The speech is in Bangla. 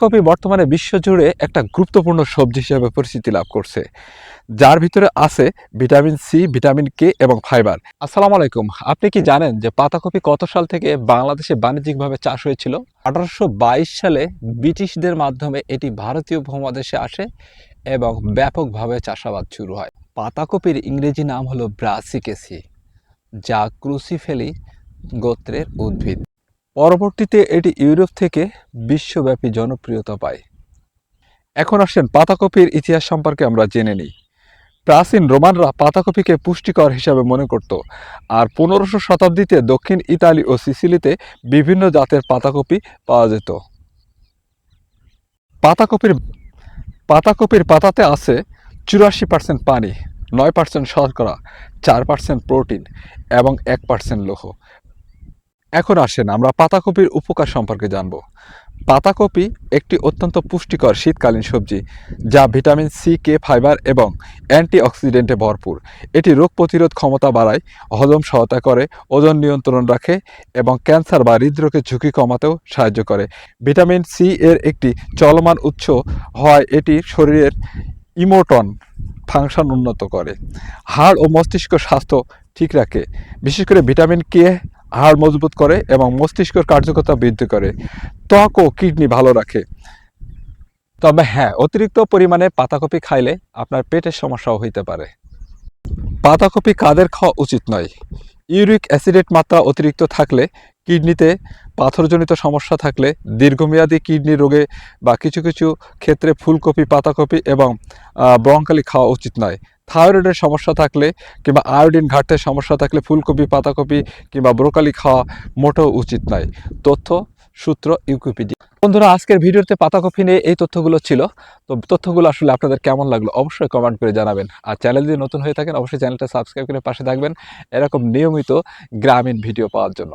কপি বর্তমানে বিশ্বজুড়ে একটা গুরুত্বপূর্ণ সবজি হিসেবে পরিচিতি লাভ করছে, যার ভিতরে আছে ভিটামিন সি, ভিটামিন কে এবং ফাইবার। আসসালামু আলাইকুম, আপনি কি জানেন যে পাতাকপি কত সাল থেকে বাংলাদেশে বাণিজ্যিকভাবে চাষ হয়েছিল? আঠারোশো বাইশ সালে ব্রিটিশদের মাধ্যমে এটি ভারতীয় উপমহাদেশে আসে এবং ব্যাপকভাবে চাষাবাদ শুরু হয়। পাতাকপির ইংরেজি নাম হলো ব্রাসিকেসি, যা ক্রুসিফেলি গোত্রের উদ্ভিদ। পরবর্তীতে এটি ইউরোপ থেকে বিশ্বব্যাপী জনপ্রিয়তা পায়। এখন আসেন পাতাকপির ইতিহাস সম্পর্কে আমরা জেনে নিই। প্রাচীন রোমানরা পাতাকপিকে পুষ্টিকর হিসাবে মনে করত, আর পনেরোশো শতাব্দীতে দক্ষিণ ইতালি ও সিসিলিতে বিভিন্ন জাতের পাতাকপি পাওয়া যেত। পাতাকপির পাতাকপির পাতাতে আছে চুরাশি পার্সেন্ট পানি, নয় পার্সেন্ট শর্করা, চার পার্সেন্ট প্রোটিন এবং এক পার্সেন্ট লৌহ। এখন আসেন, আমরা পাতাকপির উপকার সম্পর্কে জানব। পাতাকপি একটি অত্যন্ত পুষ্টিকর শীতকালীন সবজি যা ভিটামিন সি, কে ফাইবার এবং অ্যান্টিঅক্সিডেন্টে ভরপুর। এটি রোগ প্রতিরোধ ক্ষমতা বাড়ায়, হজম সহায়তা করে, ওজন নিয়ন্ত্রণ রাখে এবং ক্যান্সার বা হৃদরোগের ঝুঁকি কমাতেও সাহায্য করে। ভিটামিন সি এর একটি চলমান উৎস হয়, এটি শরীরের ইমোটন ফাংশন উন্নত করে। হাড় ও মস্তিষ্ক স্বাস্থ্য ঠিক রাখে। বিশেষ করে ভিটামিন কে হাড় মজবুত করে এবং মস্তিষ্কের কার্যকতা বৃদ্ধি করে। ত্বক ও কিডনি ভালো রাখে। তবে হ্যাঁ অতিরিক্ত পরিমাণে পাতাকপি খাইলে আপনার পেটের সমস্যাও হইতে পারে। পাতাকপি কাদের খাওয়া উচিত নয়। ইউরিক অ্যাসিডের মাত্রা অতিরিক্ত থাকলে কিডনিতে পাথরজনিত সমস্যা থাকলে দীর্ঘমেয়াদী কিডনি রোগে বা কিছু কিছু ক্ষেত্রে ফুলকপি, পাতাকপি এবং ব্রঙ্কালি খাওয়া উচিত নয়। থাইরয়েডের সমস্যা থাকলে কিংবা আয়োডিন ঘাটতির সমস্যা থাকলে ফুলকপি, পাতাকপি কিংবা ব্রোকালি খাওয়া মোটেও উচিত নয়। তথ্য সূত্র ইউকিপিডিয়া। বন্ধুরা, আজকের ভিডিওতে পাতাকপি নিয়ে এই তথ্যগুলো ছিল। তো তথ্যগুলো আসলে আপনাদের কেমন লাগল অবশ্যই কমেন্ট করে জানাবেন। আর চ্যানেল যদি নতুন হয়ে থাকেন, অবশ্যই চ্যানেলটা সাবস্ক্রাইব করে পাশে থাকবেন। এরকম নিয়মিত গ্রামীণ ভিডিও পাওয়ার জন্য।